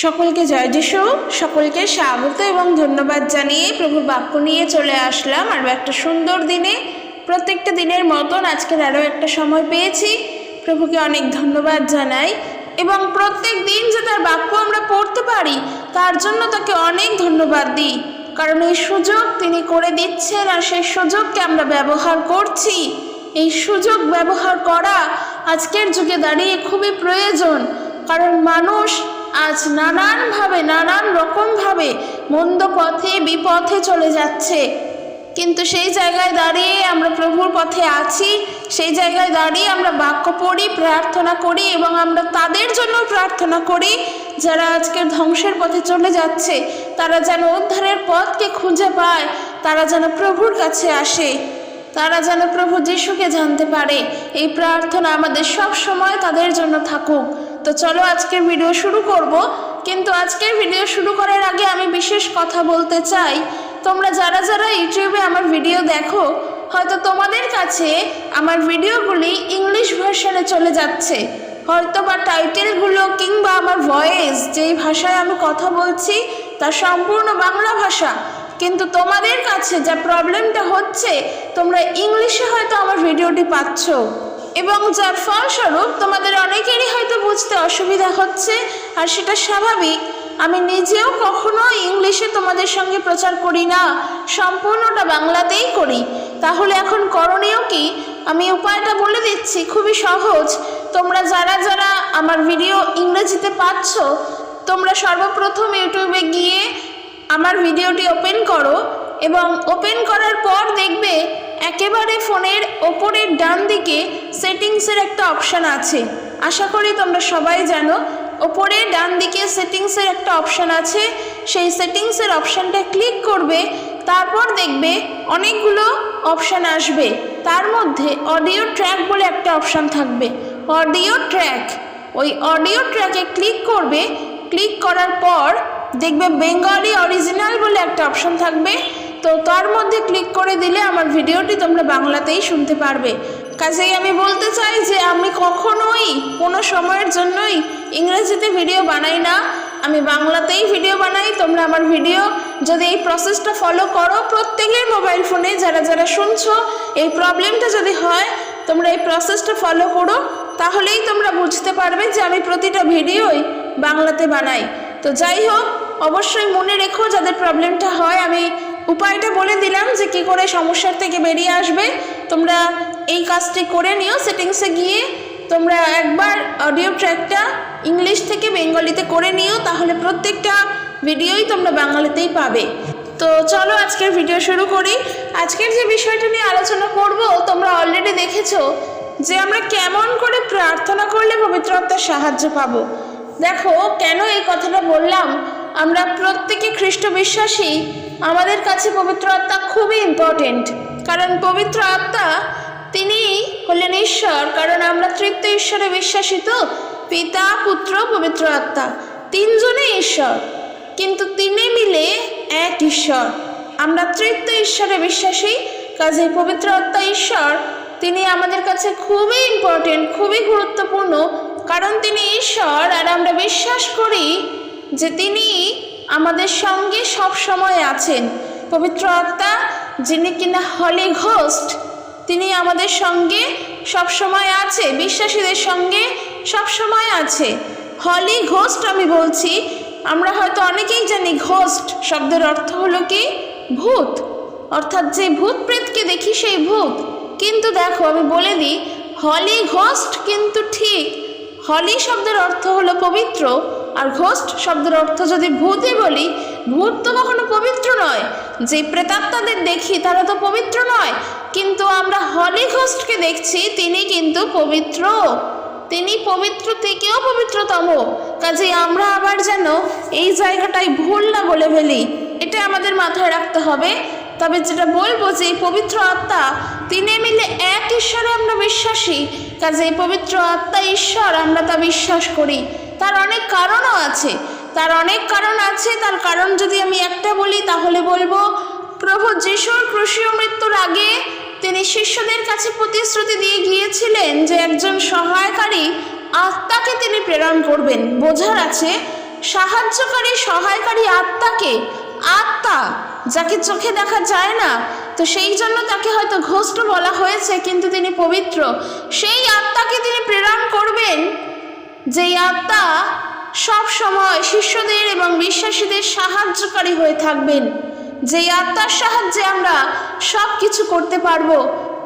সকলকে জয় যিশু, সকলকে স্বাগত এবং ধন্যবাদ জানিয়ে প্রভুর বাক্য নিয়ে চলে আসলাম। আরও একটা সুন্দর দিনে, প্রত্যেকটা দিনের মতন আজকের আরও একটা সময় পেয়েছি। প্রভুকে অনেক ধন্যবাদ জানাই এবং প্রত্যেক দিন যে তার বাক্য আমরা পড়তে পারি, তার জন্য তাকে অনেক ধন্যবাদ দিই। কারণ এই সুযোগ তিনি করে দিচ্ছেন আর সেই সুযোগকে আমরা ব্যবহার করছি। এই সুযোগ ব্যবহার করা আজকের যুগে দাঁড়িয়ে খুবই প্রয়োজন, কারণ মানুষ আজ নানানভাবে নানান রকমভাবে মন্দ পথে, বিপথে চলে যাচ্ছে। কিন্তু সেই জায়গায় দাঁড়িয়ে আমরা প্রভুর পথে আছি, সেই জায়গায় দাঁড়িয়ে আমরা বাক্য পড়ি, প্রার্থনা করি এবং আমরা তাদের জন্য প্রার্থনা করি, যারা আজকের ধ্বংসের পথে চলে যাচ্ছে, তারা যেন উদ্ধারের পথকে খুঁজে পায়, তারা যেন প্রভুর কাছে আসে, তারা যেন প্রভু যিশুকে জানতে পারে। এই প্রার্থনা আমাদের সব সময় তাদের জন্য থাকুক। তো চলো আজকের ভিডিও শুরু করব। কিন্তু আজকের ভিডিও শুরু করার আগে আমি বিশেষ কথা বলতে চাই। তোমরা যারা যারা ইউটিউবে আমার ভিডিও দেখো, হয়তো তোমাদের কাছে আমার ভিডিওগুলি ইংলিশ ভার্সনে চলে যাচ্ছে। হয়তো বা টাইটেলগুলো কিংবা আমার ভয়েস যেই ভাষায় আমি কথা বলছি, তা সম্পূর্ণ বাংলা ভাষা। কিন্তু তোমাদের কাছে যা প্রবলেমটা হচ্ছে, তোমরা ইংলিশে হয়তো আমার ভিডিওটি পাচ্ছ। এবং যার ফলস্বরূপ তোমাদের অনেকেরই হয়তো বুঝতে অসুবিধা হচ্ছে, আর সেটা স্বাভাবিক। আমি নিজেও কখনো ইংলিশে তোমাদের সঙ্গে প্রচার করি না, সম্পূর্ণটা বাংলাতেই করি। তাহলে এখন করণীয় কি? আমি উপায়টা বলে দিচ্ছি, খুবই সহজ। তোমরা যারা যারা আমার ভিডিও ইংরেজিতে পাচ্ছ, তোমরা সর্বপ্রথম ইউটিউবে গিয়ে আমার ভিডিওটি ওপেন করো এবং ওপেন করার পর দেখবে একেবারে ফোনের ওপরের ডান দিকে সেটিংসের একটা অপশান আছে। আশা করি তোমরা সবাই জানো, ওপরে ডান দিকে সেটিংসের একটা অপশান আছে। সেই সেটিংসের অপশানটা ক্লিক করবে, তারপর দেখবে অনেকগুলো অপশান আসবে। তার মধ্যে অডিও ট্র্যাক বলে একটা অপশান থাকবে। অডিও ট্র্যাক, ওই অডিও ট্র্যাকে ক্লিক করবে। ক্লিক করার পর দেখবে বেঙ্গলি অরিজিনাল বলে একটা অপশন থাকবে। তো তার মধ্যে ক্লিক করে দিলে আমার ভিডিওটি তোমরা বাংলাতেই শুনতে পারবে। কাজেই আমি বলতে চাই যে আমি কখনোই কোনো সময়ের জন্যই ইংরেজিতে ভিডিও বানাই না। আমি বাংলাতেই ভিডিও বানাই, তোমরা আমার ভিডিও যদি এই প্রসেসটা ফলো করো, প্রত্যেকের মোবাইল ফোনে যারা যারা শুনছো, এই প্রবলেমটা যদি হয়, তোমরা এই প্রসেসটা ফলো করো, তাহলেই তোমরা বুঝতে পারবে যে আমি প্রতিটা ভিডিওই বাংলাতে বানাই। তো যাই হোক, অবশ্যই মনে রেখো যাদের প্রবলেমটা হয়, আমি উপায়টা বলে দিলাম যে কি করে সমস্যার থেকে বেরিয়ে আসবে। তোমরা এই কাজটি করে নিও সেটিংসে গিয়ে তোমরা একবার অডিও ট্র্যাকটা ইংলিশ থেকে বেঙ্গলিতে করে নিও, তাহলে প্রত্যেকটা ভিডিওই তোমরা বাঙালিতেই পাবে। তো চলো আজকের ভিডিও শুরু করি। আজকের যে বিষয়টা নিয়ে আলোচনা করব, তোমরা অলরেডি দেখেছ যে আমরা কেমন করে প্রার্থনা করলে পবিত্র আত্মার সাহায্য পাবো। দেখো, কেন এই কথাটা বললাম? আমরা প্রত্যেকে খ্রিস্ট বিশ্বাসী আমাদের কাছে পবিত্র আত্মা খুবই ইম্পর্টেন্ট কারণ পবিত্র আত্মা তিনি হলেন ঈশ্বর, কারণ আমরা তৃতীয় ঈশ্বরে বিশ্বাসী তো পিতা, পুত্র, পবিত্র আত্মা। তিনজনে ঈশ্বর, কিন্তু তিনি মিলে এক ঈশ্বর। আমরা তৃতীয় ঈশ্বরে বিশ্বাসী কাজে পবিত্র আত্মা ঈশ্বর, তিনি আমাদের কাছে খুবই ইম্পর্টেন্ট খুবই গুরুত্বপূর্ণ, কারণ তিনি ঈশ্বর, আর আমরা বিশ্বাস করি যে তিনি আমাদের সঙ্গে সব সময় আছেন। পবিত্র আত্মা, যিনি কিনা হলি ঘোস্ট তিনি আমাদের সঙ্গে সব সময় আছে, বিশ্বাসীদের সঙ্গে সব সময় আছে। হলি ঘোস্ট আমি বলছি, আমরা হয়তো অনেকেই জানি ঘোস্ট শব্দের অর্থ হলো কি? ভূত। অর্থাৎ যে ভূত প্রেতকে দেখি সেই ভূত। কিন্তু দেখো, আমি বলে দিই হলি ঘোস্ট কিন্তু ঠিক হলি শব্দের অর্থ হলো পবিত্র। আর ঘোষ্ট শব্দের অর্থ যদি ভূতই বলি, ভূত তো কখনো পবিত্র নয়। যে প্রেতাত্মাদের দেখি, তারা তো পবিত্র নয়। কিন্তু আমরা হলি ঘোষ্টকে দেখছি, তিনি কিন্তু পবিত্র। তিনি পবিত্র থেকেও পবিত্রতম। কাজে আমরা আবার যেন এই জায়গাটায় ভুল না বলে ফেলি। এটা আমাদের মাথায় রাখতে হবে। তবে যেটা বলব যে এই পবিত্র আত্মা, তিনি মিলে এক ঈশ্বরে আমরা বিশ্বাসী। কাজে এই পবিত্র আত্মা ঈশ্বর, আমরা তা বিশ্বাস করি। তার অনেক কারণও আছে। তার অনেক কারণ আছে, তার কারণ যদি আমি একটা বলি, তাহলে বলব, প্রভু যিশুর ক্রুশীয় মৃত্যুর আগে তিনি শিষ্যদের কাছে প্রতিশ্রুতি দিয়ে গিয়েছিলেন যে একজন সহায়কারী আত্মাকে তিনি প্রেরণ করবেন। বোঝার আছে, সাহায্যকারী সহায়কারী আত্মাকে, আত্মা যাকে চোখে দেখা যায় না, তো সেই জন্য তাকে হয়তো ঘোষ্ট বলা হয়েছে, কিন্তু তিনি পবিত্র। সেই আত্মাকে তিনি প্রেরণ করবেন যেই আত্মা সব সময় শিষ্যদের এবং বিশ্বাসীদের সাহায্যকারী হয়ে থাকবেন। যেই আত্মার সাহায্যে আমরা সব কিছু করতে পারব।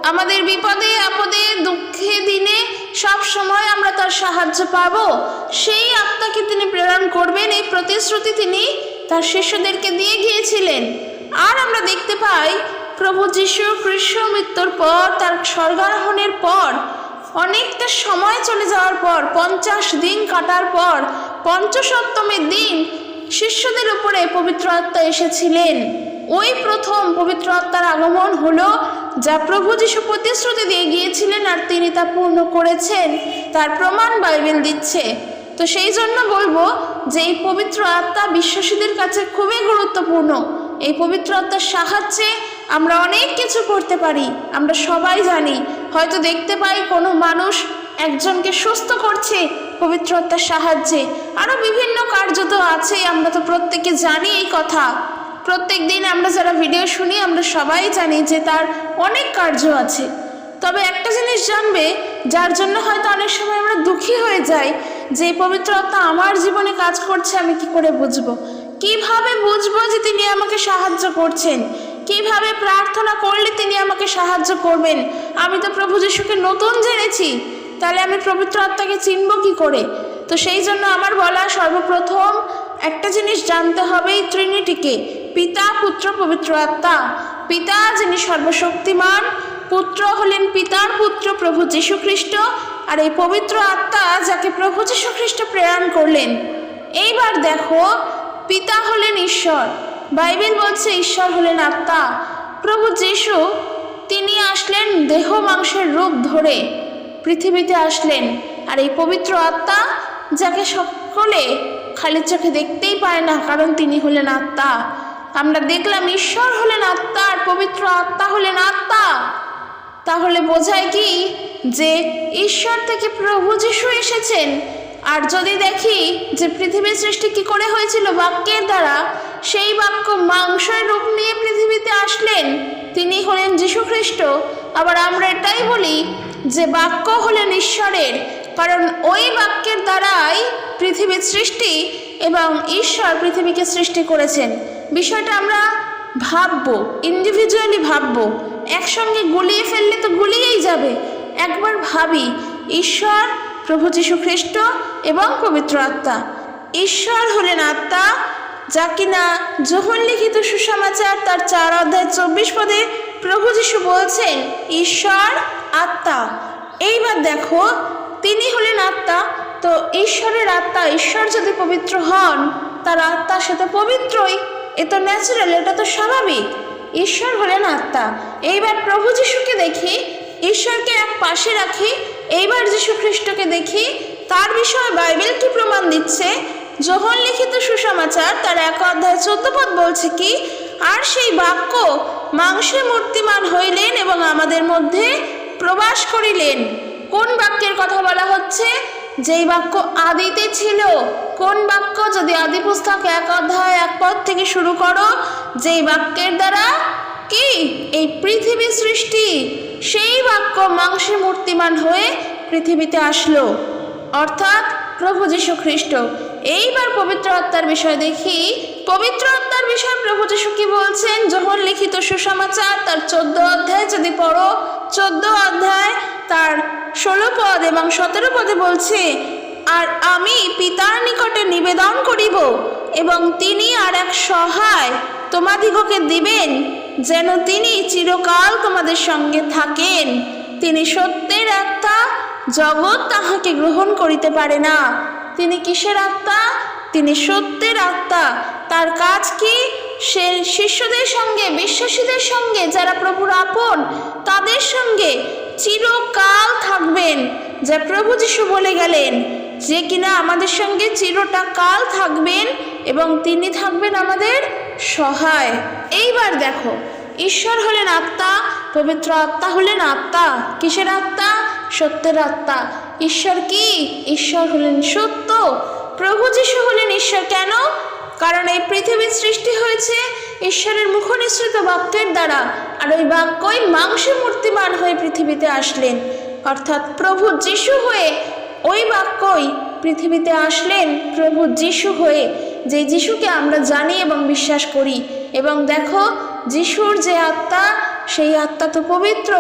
আমাদের বিপদে, আপদে, দুঃখে দিনে সব সময় আমরা তার সাহায্য পাবো। সেই আত্মাকে তিনি প্রেরণ করবেন। এই প্রতিশ্রুতি তিনি তার শিষ্যদেরকে দিয়ে গিয়েছিলেন। আর আমরা দেখতে পাই, প্রভু যীশু কৃষ্ণ মৃত্যুর পর, তার স্বর্গারোহণের পর অনেকটা সময় চলে যাওয়ার পর, পঞ্চাশ দিন কাটার পর, পঞ্চসপ্তমীর দিন শিষ্যদের উপরে পবিত্র আত্মা এসেছিলেন। ওই প্রথম পবিত্র আত্মার আগমন হলো যা প্রভু যিশু প্রতিশ্রুতি দিয়ে গিয়েছিলেন আর তিনি তা পূর্ণ করেছেন। তার প্রমাণ বাইবেল দিচ্ছে। তো সেই জন্য বলব যে এই পবিত্র আত্মা বিশ্বাসীদের কাছে খুবই গুরুত্বপূর্ণ। এই পবিত্র আত্মার সাহায্যে আমরা অনেক কিছু করতে পারি, আমরা সবাই জানি। হয়তো দেখতে পাই কোনো মানুষ একজনকে সুস্থ করছে পবিত্র আত্মার সাহায্যে। আরও বিভিন্ন কার্য তো আছেই, আমরা তো প্রত্যেকে জানি এই কথা। প্রত্যেক দিন আমরা যারা ভিডিও শুনি, আমরা সবাই জানি যে তার অনেক কার্য আছে। তবে একটা জিনিস জানবে, যার জন্য হয়তো অনেক সময় আমরা দুঃখী হয়ে যাই, যে পবিত্র আত্মা আমার জীবনে কাজ করছে, আমি কি করে বুঝব? কীভাবে বুঝব যে তিনি আমাকে সাহায্য করছেন? কীভাবে প্রার্থনা করলে তিনি আমাকে সাহায্য করবেন? আমি তো প্রভু যিশুকে নতুন জেনেছি। তাহলে আমি পবিত্র আত্মাকে চিনব কি করে? তো সেই জন্য আমার বলা সর্বপ্রথম একটা জিনিস জানতে হবে এই ত্রিনিটিকে। পিতা, পুত্র, পবিত্র আত্মা। পিতা যিনি সর্বশক্তিমান, পুত্র হলেন পিতার পুত্র প্রভু যীশু খ্রিস্ট আর এই পবিত্র আত্মা যাকে প্রভু যীশু খ্রিস্ট প্রেরণ করলেন। এইবার দেখো, পিতা হলেন ঈশ্বর। বাইবেল বলছে, ঈশ্বর হলেন আত্মা। প্রভু যীশু, তিনি আসলেন দেহ মাংসের রূপ ধরে পৃথিবীতে আসলেন। আর এই পবিত্র আত্মা, যাকে সকলে খালি চোখে দেখতেই পায় না, কারণ তিনি হলেন আত্মা। আমরা দেখলাম, ঈশ্বর হলেন আত্মা, আর পবিত্র আত্মা হলেন আত্মা। তাহলে বোঝায় কি, যে ঈশ্বর থেকে প্রভু যিশু এসেছেন আর যদি দেখি যে পৃথিবীর সৃষ্টি কি করে হয়েছিল বাক্যের দ্বারা, সেই বাক্য মাংসের রূপ নিয়ে পৃথিবীতে আসলেন, তিনি হলেন খ্রিস্ট আবার আমরা এটাই বলি যে বাক্য হলেন ঈশ্বরের, কারণ ওই বাক্যের দ্বারাই পৃথিবীর সৃষ্টি এবং ঈশ্বর পৃথিবীকে সৃষ্টি করেছেন। বিষয়টা আমরা ভাববো ইন্ডিভিজুয়ালি ভাববো। একসঙ্গে গুলিয়ে ফেললে তো গুলিয়েই যাবে। একবার ভাবি, ঈশ্বর প্রভু যীশু খ্রিস্ট এবং পবিত্র আত্মা। ঈশ্বর হলেন আত্মা, যা কিনা যখন লিখিত সুসমাচার তার চার অধ্যায় চব্বিশ পদে প্রভু যীশু বলছেন, ঈশ্বর আত্মা। এইবার দেখো, তিনি হলেন আত্মা, তো ঈশ্বরের আত্মা, ঈশ্বর যদি পবিত্র হন, তার আত্মা সে তো পবিত্রই, এ তো ন্যাচারাল এটা তো স্বাভাবিক। ঈশ্বর হলেন আত্মা। এইবার প্রভু যিশুকে দেখি, ঈশ্বরকে এক পাশে রাখি এইবার যীশু খ্রিস্টকে দেখি তার বিষয়ে বাইবেল কি প্রমাণ দিচ্ছে। যখন লিখিত সুসমাচার তার এক অধ্যায় চোদ্দ পদ বলছে কি, আর সেই বাক্য মাংসে মূর্তিমান হইলেন এবং আমাদের মধ্যে প্রবাস করিলেন। কোন বাক্যের কথা বলা হচ্ছে? যেই বাক্য আদিতে ছিল, কোন বাক্য যদি আদি পুস্তক এক অধ্যায় এক পদ থেকে শুরু করো, যেই বাক্যের দ্বারা কি? এই পৃথিবী সৃষ্টি, সেই বাক্য মাংসে মূর্তিমান হয়ে পৃথিবীতে আসলো। অর্থাৎ প্রভু যীশু খ্রিস্ট এইবার পবিত্র আত্মার বিষয় দেখি। পবিত্র আত্মার বিষয় প্রভু যীশু কি বলছেন? যখন লিখিত সুসমাচার তার চোদ্দ অধ্যায় যদি পড়ো, চোদ্দ অধ্যায় তার ষোলো পদ এবং সতেরো পদে বলছে, আর আমি পিতার নিকটে নিবেদন করিব এবং তিনি আর এক সহায় তোমাদিগকে দিবেন। যেন তিনি চিরকাল তোমাদের সঙ্গে থাকেন। তিনি সত্যের আত্মা, জগৎ তাহাকে গ্রহণ করিতে পারে না। তিনি কিসের আত্মা? তিনি সত্যের আত্মা। তার কাজ কি? সে শিষ্যদের সঙ্গে, বিশ্বাসীদের সঙ্গে, যারা প্রভুর আপন, তাদের সঙ্গে চিরকাল থাকবেন। যা প্রভু যিশু বলে গেলেন, যে কিনা আমাদের সঙ্গে চিরটা কাল থাকবেন এবং তিনি থাকবেন আমাদের সহায়। এইবার দেখো, ঈশ্বর হলেন আত্মা, পবিত্র আত্মা হলেন আত্মা। কিসের আত্মা? সত্যের আত্মা। ঈশ্বর কি? ঈশ্বর হলেন সত্য। প্রভু যিশু হলেন ঈশ্বর কেন? কারণ এই পৃথিবীর সৃষ্টি হয়েছে ঈশ্বরের মুখনিসৃত বাক্যের দ্বারা, আর ওই বাক্যই মাংসে মূর্তিমান হয়ে পৃথিবীতে আসলেন। অর্থাৎ প্রভু যিশু হয়ে ওই বাক্যই পৃথিবীতে আসলেন, প্রভু যিশু হয়ে। যে যিশুকে আমরা জানি এবং বিশ্বাস করি। এবং দেখো, যিশুর যে আত্মা, সেই আত্মা তো পবিত্র।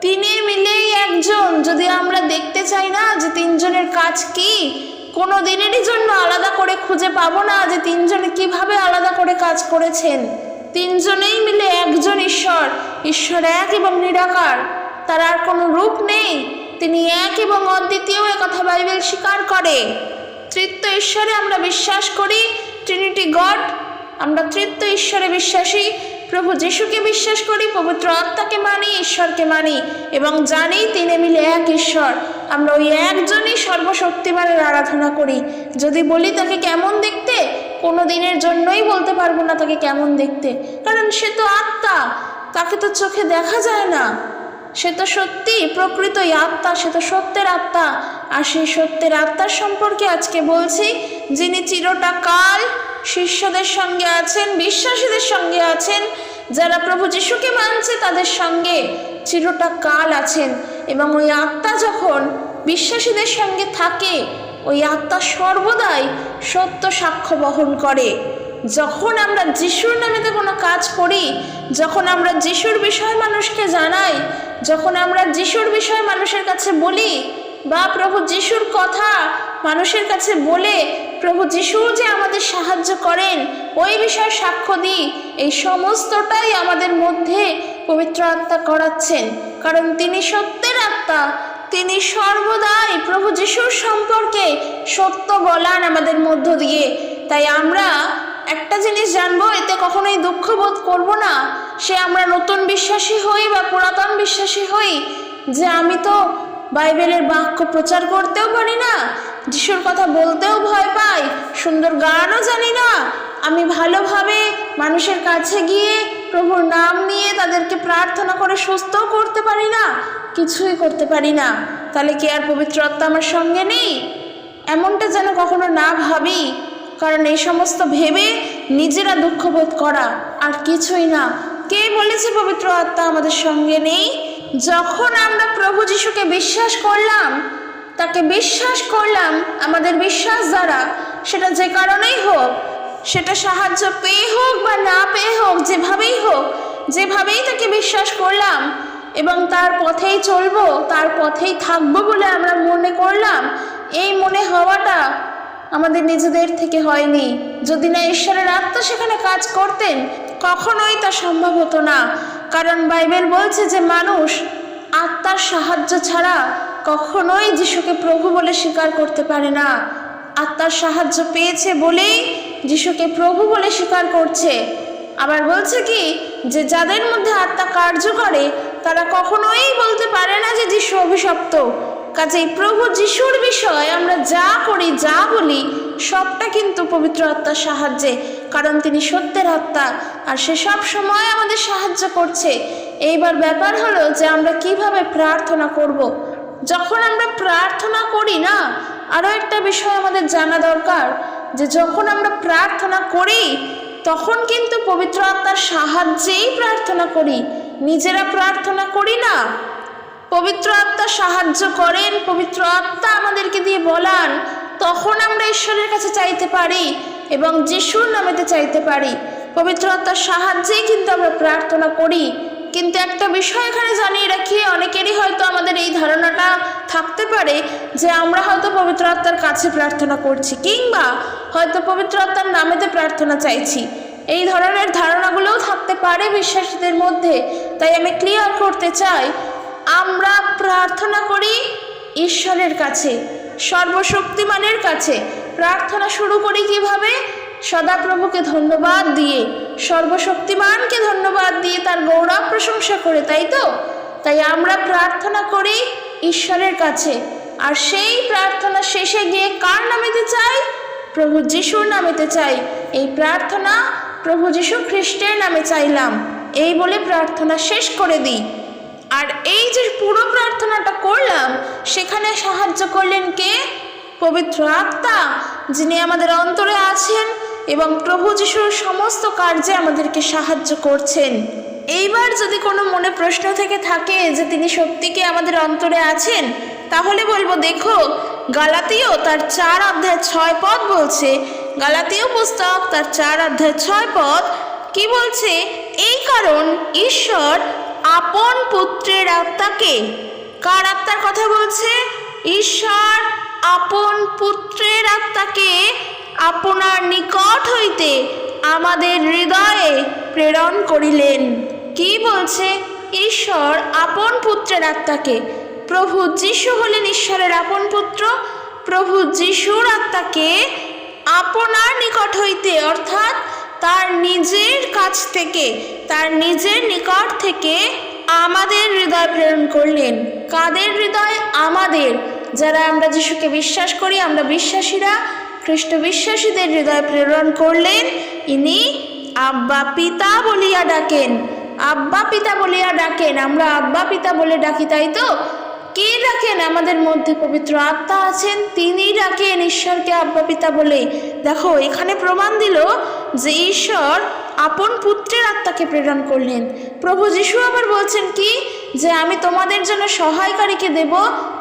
তিনি মিলেই একজন। যদি আমরা দেখতে চাই না যে তিনজনের কাজ কি, কোনো দিনেরই জন্য আলাদা করে খুঁজে পাবো না যে তিনজনে কীভাবে আলাদা করে কাজ করেছেন। তিনজনেই মিলে একজন ঈশ্বর। ঈশ্বর এক এবং নিরাকার। তার আর কোনো রূপ নেই। তিনি এক এবং অদ্বিতীয় কথা বাইবেল স্বীকার করে। তৃত্ব ঈশ্বরে আমরা বিশ্বাস করি ট্রিনিটি গড আমরা তৃত্ব ঈশ্বরে বিশ্বাসী, প্রভু যিশুকে বিশ্বাস করি, পবিত্র আত্মাকে মানি, ঈশ্বরকে মানি এবং জানি তিনি মিলে এক ঈশ্বর। আমরা ওই একজনই সর্বশক্তিমানের আরাধনা করি। যদি বলি তাকে কেমন দেখতে, কোনো দিনের জন্যই বলতে পারব না তাকে কেমন দেখতে। কারণ সে তো আত্মা, তাকে তো চোখে দেখা যায় না। সে তো সত্যি প্রকৃতই আত্মা, সে তো সত্যের আত্মা। আর সেই সত্যের আত্মার সম্পর্কে আজকে বলছি, যিনি চিরটা কাল শিষ্যদের সঙ্গে আছেন, বিশ্বাসীদের সঙ্গে আছেন, যারা প্রভু যিশুকে মানছে, তাদের সঙ্গে চিরটা কাল আছেন। এবং ওই আত্মা যখন বিশ্বাসীদের সঙ্গে থাকে, ওই আত্মা সর্বদাই সত্য সাক্ষ্য বহন করে। যখন আমরা যিশুর নামেতে কোনো কাজ করি, যখন আমরা যিশুর বিষয় মানুষকে জানাই, যখন আমরা যিশুর বিষয় মানুষের কাছে বলি বা প্রভু যিশুর কথা মানুষের কাছে বলে প্রভু যিশু যে আমাদের সাহায্য করেন, ওই বিষয়ে সাক্ষ্য দিই, এই সমস্তটাই আমাদের মধ্যে পবিত্র আত্মা করাচ্ছেন। কারণ তিনি সত্যের আত্মা, তিনি সর্বদাই প্রভু যিশুর সম্পর্কে সত্য বলান আমাদের মধ্য দিয়ে। তাই আমরা একটা জিনিস জানব, এতে কখনোই দুঃখ বোধ করব না। সে আমরা নতুন বিশ্বাসী হই বা পুরাতন বিশ্বাসী হই, যে আমি তো বাইবেলের বাক্য প্রচার করতেও পারি না, যিশুর কথা বলতেও ভয় পাই, সুন্দর গানও জানি না। আমি ভালোভাবে মানুষের কাছে গিয়ে প্রভুর নাম নিয়ে তাদেরকে প্রার্থনা করে সুস্থও করতে পারি না, কিছুই করতে পারি না। তাহলে কি আর পবিত্র আত্মা আমার সঙ্গে নেই? এমনটা যেন কখনো না ভাবি, কারণ এই সমস্ত ভেবে নিজেরা দুঃখবোধ করা আর কিছুই না। কে বলেছে পবিত্র আত্মা আমাদের সঙ্গে নেই? যখন আমরা প্রভু যিশুকে বিশ্বাস করলাম, তাকে বিশ্বাস করলাম, আমাদের বিশ্বাস দ্বারা, সেটা যে কারণেই হোক, সেটা সাহায্য পেয়ে হোক বা না পেয়ে হোক, যেভাবেই হোক, যেভাবেই তাকে বিশ্বাস করলাম, এবং তার পথেই চলবো, তার পথেই থাকব বলে আমরা মনে করলাম, এই মনে হওয়াটা আমাদের নিজেদের থেকে হয়নি। যদি না ঈশ্বরের আত্মা সেখানে কাজ করতেন, কখনোই তা সম্ভব হতো না। কারণ বাইবেল বলছে যে মানুষ আত্মার সাহায্য ছাড়া কখনোই যিশুকে প্রভু বলে স্বীকার করতে পারে না। আত্মার সাহায্য পেয়েছে বলেই যিশুকে প্রভু বলে স্বীকার করছে। আবার বলছে কি যে যাদের মধ্যে আত্মা কার্য করে, তারা কখনোই বলতে পারে না যে যিশু অভিশপ্ত। কাজেই প্রভু যিশুর বিষয় আমরা যা করি, যা বলি, সবটা কিন্তু পবিত্র আত্মার সাহায্যে। কারণ তিনি সত্যের আত্মা, আর সে সব সময় আমাদের সাহায্য করছে। এইবার ব্যাপার হলো যে আমরা কীভাবে প্রার্থনা করব। যখন আমরা প্রার্থনা করি না, আরও একটা বিষয় আমাদের জানা দরকার, যে যখন আমরা প্রার্থনা করি, তখন কিন্তু পবিত্র আত্মার সাহায্যেই প্রার্থনা করি। নিজেরা প্রার্থনা করি না। পবিত্র আত্মা সাহায্য করেন, পবিত্র আত্মা আমাদেরকে দিয়ে বলান, তখন আমরা ঈশ্বরের কাছে চাইতে পারি। এবং যিশুর নামেতে চাইতে পারি। পবিত্র আত্মার সাহায্যেই কিন্তু আমরা প্রার্থনা করি। কিন্তু একটা বিষয় এখানে জানিয়ে রাখি, অনেকেরই হয়তো আমাদের এই ধারণাটা থাকতে পারে যে আমরা হয়তো পবিত্র আত্মার কাছে প্রার্থনা করছি, কিংবা হয়তো পবিত্র আত্মার নামেতে প্রার্থনা চাইছি। এই ধরনের ধারণাগুলোও থাকতে পারে বিশ্বাসীদের মধ্যে। তাই আমি ক্লিয়ার করতে চাই, আমরা প্রার্থনা করি ঈশ্বরের কাছে, সর্বশক্তিমানের কাছে। প্রার্থনা শুরু করি কীভাবে? সদাপ্রভুকে ধন্যবাদ দিয়ে, সর্বশক্তিমানকে ধন্যবাদ দিয়ে তার গৌরব প্রশংসা করে, তাই তো? তাই আমরা প্রার্থনা করি ঈশ্বরের কাছে। আর সেই প্রার্থনা শেষে গিয়ে কার নামেতে চাই? প্রভু যিশুর নামেতে চাই। এই প্রার্থনা প্রভু যিশু খ্রিস্টের নামে চাইলাম। এই বলে প্রার্থনা শেষ করে দিই। আর এই যে পুরো প্রার্থনাটা করলাম, সেখানে সাহায্য করলেন কে? পবিত্র আত্মা, যিনি আমাদের অন্তরে আছেন এবং প্রভু যিশুর সমস্ত কার্যে আমাদেরকে সাহায্য করছেন। এইবার যদি কোনো মনে প্রশ্ন থেকে থাকে যে তিনি সত্যিকে আমাদের অন্তরে আছেন, তাহলে বলব, দেখো, গালাতীয় তার চার অধ্যায় ছয় পদ বলছে। গালাতীয় পুস্তক তার চার অধ্যায় ছয় পদ কি বলছে? এই কারণ ঈশ্বর আপন পুত্রের আত্মাকে, কার আত্মার কথা বলছে? ঈশ্বর আপন পুত্রের আত্মাকে আপনার নিকট হইতে আমাদের হৃদয়ে প্রেরণ করিলেন। কি বলছে? ঈশ্বর আপন পুত্রের আত্মাকে, প্রভু যিশু হলেন ঈশ্বরের আপন পুত্র, প্রভু যিশুর আত্মাকে আপনার নিকট হইতে, অর্থাৎ তার নিজের কাছ থেকে, তার নিজের নিকট থেকে আমাদের হৃদয় প্রেরণ করলেন। কাদের হৃদয়? আমাদের। যারা আমরা যিশুকে বিশ্বাস করি, আমরা বিশ্বাসীরা খ্রিস্ট বিশ্বাসীদের হৃদয় প্রেরণ করলেন। ইনি আব্বা, পিতা বলিয়া ডাকেন। আব্বা, পিতা বলিয়া ডাকেন। আমরা আব্বা, পিতা বলে ডাকি, তাই তো? কে ডাকেন? আমাদের মধ্যে পবিত্র আত্মা আছেন তিনিই ডাকেন ঈশ্বরকে আব্বা, পিতা বলে। দেখো, এখানে প্রমাণ দিল যে ঈশ্বর আপন পুত্রের আত্মাকে প্রেরণ করলেন। প্রভু যিশু আবার বলছেন কি? যে আমি তোমাদের জন্য সহায়কারীকে দেব,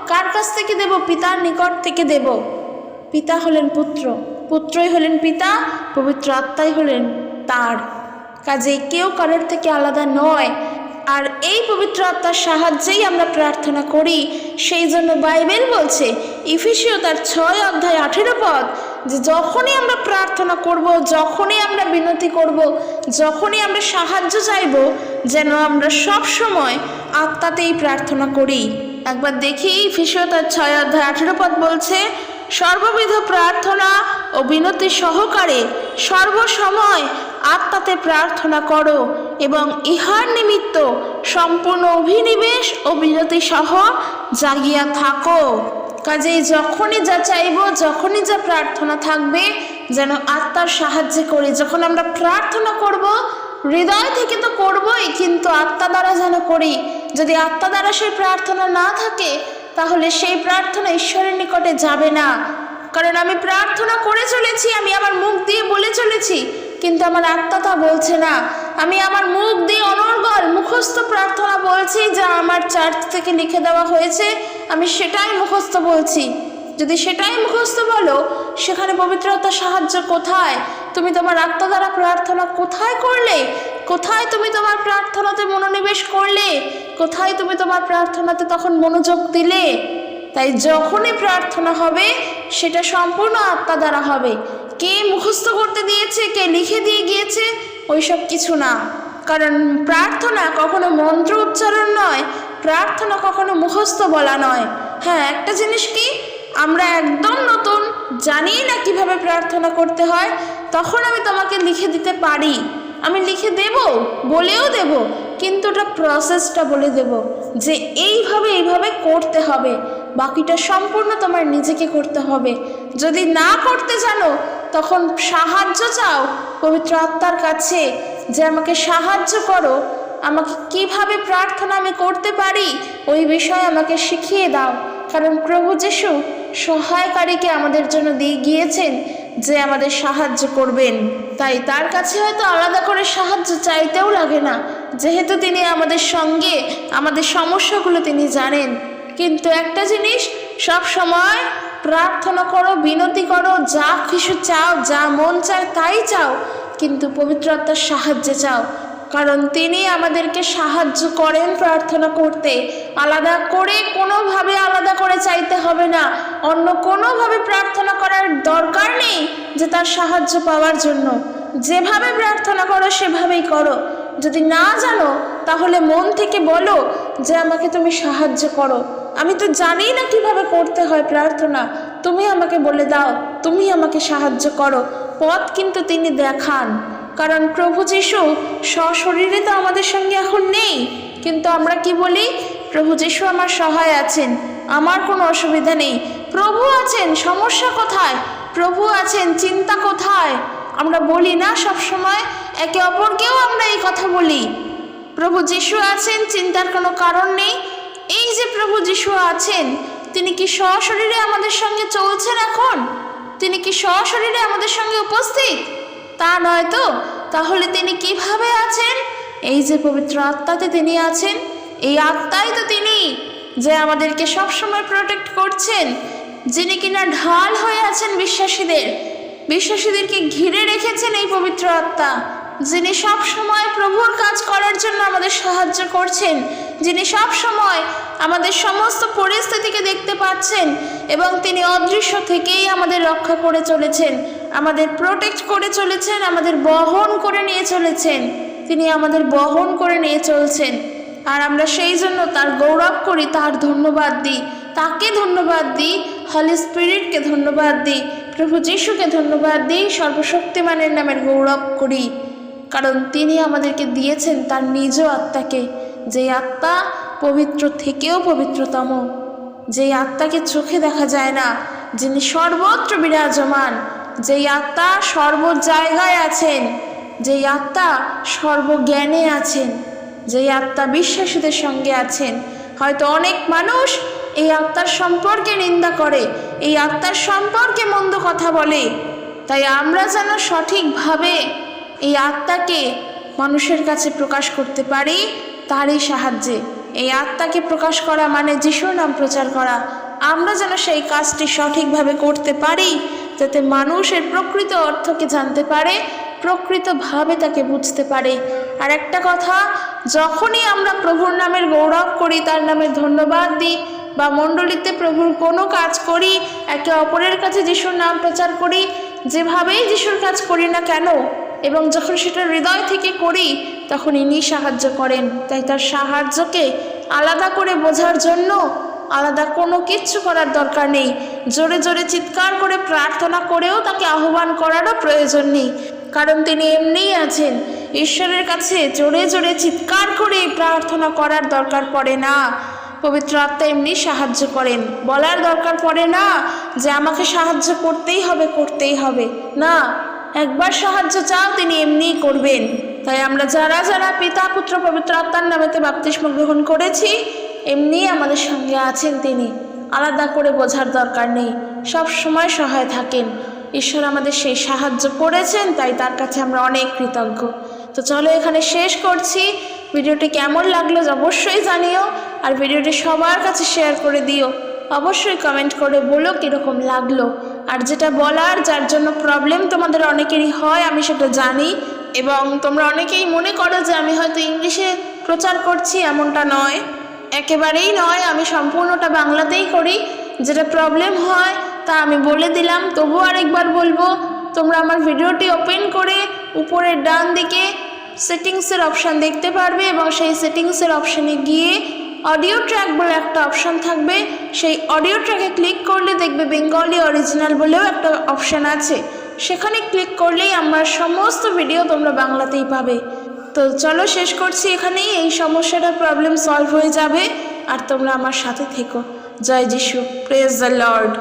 কার কাছ থেকে দেব? পিতার নিকট থেকে দেব। পিতা হলেন পুত্র। পুত্রই হলেন পিতা, পবিত্র আত্মাই হলেন তার। কাজেই কেউ কারোর থেকে আলাদা নয়। আর এই পবিত্র আত্মার সাহায্যেই আমরা প্রার্থনা করি। সেই জন্য বাইবেল বলছে ইফিসিও তার ছয় অধ্যায় আঠেরো পদ, যে যখনই আমরা প্রার্থনা করব, যখনই আমরা বিনতি করব, যখনই আমরা সাহায্য চাইব, যেন আমরা সব সময় আত্মাতেই প্রার্থনা করি। একবার দেখি ইফিসিও তার ছয় অধ্যায় আঠেরো পদ বলছে, সর্ববিধ প্রার্থনা ও বিনতি সহকারে সর্বসময় আত্মাতে প্রার্থনা করো এবং ইহার নিমিত্ত সম্পূর্ণ অভিনিবেশ ও বিনতি সহ জাগিয়া থাকো। কাজেই যখনই যা চাইব, যখনই যা প্রার্থনা থাকবে, যেন আত্মার সাহায্যে করি। যখন আমরা প্রার্থনা করব হৃদয় থেকে তো করবই, কিন্তু আত্মা দ্বারা যেন করি। যদি আত্মা দ্বারা সেই প্রার্থনা না থাকে, তাহলে সেই প্রার্থনা ঈশ্বরের নিকটে যাবে না। কারণ আমি প্রার্থনা করে চলেছি, আমি আমার মুখ দিয়ে বলে চলেছি, কিন্তু আমার আত্মা তা বলছে না। আমি আমার মুখ দিয়ে অনর্গল, মুখস্থ প্রার্থনা বলছি, যা আমার চার্চ থেকে লিখে দেওয়া হয়েছে, আমি সেটাই মুখস্থ বলছি। যদি সেটাই মুখস্থ বলো, সেখানে পবিত্রতার সাহায্য কোথায়? তুমি তোমার আত্মা দ্বারা প্রার্থনা কোথায় করলে? কোথায় তুমি তোমার প্রার্থনাতে মনোনিবেশ করলে? কোথায় তুমি তোমার প্রার্থনাতে তখন মনোযোগ দিলে? তাই যখনই প্রার্থনা হবে, সেটা সম্পূর্ণ আত্মা দ্বারা হবে। কে মুখস্থ করতে দিয়েছে, কে লিখে দিয়ে গিয়েছে, ওইসব কিছু না। কারণ প্রার্থনা কখনো মন্ত্র উচ্চারণ নয়, প্রার্থনা কখনো মুখস্থ বলা নয়। হ্যাঁ একটা জিনিস কি? আমরা একদম নতুন জানি না কীভাবে প্রার্থনা করতে হয়, তখন আমি তোমাকে লিখে দিতে পারি। আমি লিখে দেব, বলেও দেব, কিন্তু ওটা প্রসেসটা বলে দেব যে এইভাবে এইভাবে করতে হবে। বাকিটা সম্পূর্ণ তোমার নিজেকে করতে হবে। যদি না করতে জানো, তখন সাহায্য চাও পবিত্র আত্মার কাছে যে আমাকে সাহায্য করো। আমাকে কীভাবে প্রার্থনা আমি করতে পারি, ওই বিষয়ে আমাকে শিখিয়ে দাও। কারণ প্রভু যিশু সহায়কারীকে আমাদের জন্য দিয়ে গিয়েছেন যে আমাদের সাহায্য করবেন। তাই তার কাছে হয়তো আলাদা করে সাহায্য চাইতেও লাগে না, যেহেতু তিনি আমাদের সঙ্গে, আমাদের সমস্যাগুলো তিনি জানেন। কিন্তু একটা জিনিস, সব সময় প্রার্থনা করো, বিনতি করো, যা কিছু চাও, যা মন চায় তাই চাও, কিন্তু পবিত্র আত্মার সাহায্যে চাও। কারণ তিনি আমাদেরকে সাহায্য করেন প্রার্থনা করতে। আলাদা করে কোনোভাবে আলাদা করে চাইতে হবে না। অন্য কোনোভাবে প্রার্থনা করার দরকার নেই যে তার সাহায্য পাওয়ার জন্য। যেভাবে প্রার্থনা করো, সেভাবেই করো। যদি না জানো, তাহলে মন থেকে বলো যে আমাকে তুমি সাহায্য করো। আমি তো জানি না কীভাবে করতে হয় প্রার্থনা। তুমি আমাকে বলে দাও, তুমি আমাকে সাহায্য করো। পথ কিন্তু তিনি দেখান। কারণ প্রভু যিশু সশরীরে তো আমাদের সঙ্গে এখন নেই। কিন্তু আমরা কি বলি? প্রভু যিশু আমার সহায় আছেন। আমার কোনো অসুবিধা নেই। প্রভু আছেন, সমস্যা কোথায়? প্রভু আছেন, চিন্তা কোথায়? আমরা বলি না সব সময় একে অপরকেও আমরা এই কথা বলি। প্রভু যিশু আছেন, চিন্তার কোনো কারণ নেই। এই যে প্রভু যিশু আছেন, তিনি কি সশরীরে আমাদের সঙ্গে চলছেন এখন? তিনি কি সশরীরে আমাদের সঙ্গে উপস্থিত? তা নয় তো? তাহলে তিনি কীভাবে আছেন? এই যে পবিত্র আত্মাতে তিনি আছেন, এই আত্মাই তো তিনি, যে আমাদেরকে সবসময় প্রোটেক্ট করছেন, যিনি কিনা ঢাল হয়ে আছেন বিশ্বাসীদের, বিশ্বাসীদেরকে ঘিরে রেখেছেন এই পবিত্র আত্মা, যিনি সব সময় প্রভুর কাজ করার জন্য আমাদের সাহায্য করছেন, যিনি সব সময় আমাদের সমস্ত পরিস্থিতিকে দেখতে পাচ্ছেন, এবং তিনি অদৃশ্য থেকেই আমাদের রক্ষা করে চলেছেন। আমাদের প্রোটেক্ট করে চলেছেন, আমাদের বহন করে নিয়ে চলেছেন। তিনি আমাদের বহন করে নিয়ে চলছেন। আর আমরা সেই জন্য তার গৌরব করি, তার ধন্যবাদ দিই। তাকে ধন্যবাদ দিই হলি স্পিরিটকে ধন্যবাদ দিই, প্রভু যিশুকে ধন্যবাদ দিই, সর্বশক্তিমানের নামের গৌরব করি। কারণ তিনি আমাদেরকে দিয়েছেন তার নিজ আত্মাকে। যে আত্মা পবিত্র থেকেও পবিত্রতম। যেই আত্মাকে চোখে দেখা যায় না, যিনি সর্বত্র বিরাজমান যেই আত্মা সর্ব জায়গায় আছেন যেই আত্মা সর্বজ্ঞানে আছেন যেই আত্মা বিশ্বাসীদের সঙ্গে আছেন, হয়তো অনেক মানুষ এই আত্মার সম্পর্কে নিন্দা করে, এই আত্মার সম্পর্কে মন্দ কথা বলে। তাই আমরা যেন সঠিকভাবে এই আত্মাকে মানুষের কাছে প্রকাশ করতে পারি, তারই সাহায্যে। এই আত্মাকে প্রকাশ করা মানে যিশুর নাম প্রচার করা। আমরা যেন সেই কাজটি সঠিকভাবে করতে পারি যাতে মানুষের প্রকৃত অর্থকে জানতে পারে, প্রকৃতভাবে তাকে বুঝতে পারে। আর একটা কথা, যখনই আমরা প্রভুর নামের গৌরব করি, তার নামে ধন্যবাদ দিই, বা মণ্ডলীতে প্রভুর কোনো কাজ করি, একে অপরের কাছে যিশুর নাম প্রচার করি, যেভাবেই যিশুর কাজ করি না কেন, এবং যখন সেটা হৃদয় থেকে করি তখন ইনি সাহায্য করেন। তাই তার সাহায্যকে আলাদা করে বোঝার জন্য আলাদা কোনো কিচ্ছু করার দরকার নেই। জোরে জোরে চিৎকার করে প্রার্থনা করেও তাকে আহ্বান করারও প্রয়োজন নেই। কারণ তিনি এমনিই আছেন। ঈশ্বরের কাছে জোরে জোরে চিৎকার করে প্রার্থনা করার দরকার পড়ে না। পবিত্র আত্মা এমনি সাহায্য করেন। বলার দরকার পড়ে না যে আমাকে সাহায্য করতেই হবে করতেই হবে। না, একবার সাহায্য চাও, তিনি এমনিই করবেন। তাই আমরা যারা যারা পিতা, পুত্র, পবিত্র আত্মার নামেতে বাপতিস্ম গ্রহণ করেছি এমনি আমাদের সঙ্গে আছেন তিনি। আলাদা করে বোঝার দরকার নেই। সব সময় সহায় থাকেন। ঈশ্বর আমাদের সেই সাহায্য করেছেন, তাই তার কাছে আমরা অনেক কৃতজ্ঞ। তো চলো এখানে শেষ করছি। ভিডিওটি কেমন লাগল অবশ্যই জানিও, আর ভিডিওটি সবার কাছে শেয়ার করে দিও। অবশ্যই কমেন্ট করে বলো কীরকম লাগল। আর যেটা বলার, যার জন্য প্রবলেম তোমাদের অনেকেরই হয়, আমি সেটা জানি। এবং তোমরা অনেকেই মনে করো যে আমি হয়তো ইংলিশে প্রচার করছি, এমনটা নয়। একেবারেই নয়, আমি সম্পূর্ণটা বাংলাতেই করি। যেটা প্রবলেম হয়, তা আমি বলে দিলাম। তবু আরেকবার বলব, তোমরা আমার ভিডিওটি ওপেন করে উপরের ডান দিকে সেটিংসের অপশান দেখতে পারবে এবং সেই সেটিংসের অপশানে গিয়ে অডিও ট্র্যাক বলে একটা অপশান থাকবে। সেই অডিও ট্র্যাকে ক্লিক করলে দেখবে বেঙ্গলি অরিজিনাল বলেও একটা অপশান আছে। সেখানে ক্লিক করলেই আমার সমস্ত ভিডিও তোমরা বাংলাতেই পাবে। তো চলো শেষ করছি এখানেই। এই সমস্যাটা প্রবলেম সলভ হয়ে যাবে। আর তোমরা আমার সাথে থেকো। জয় যিশু। Praise the Lord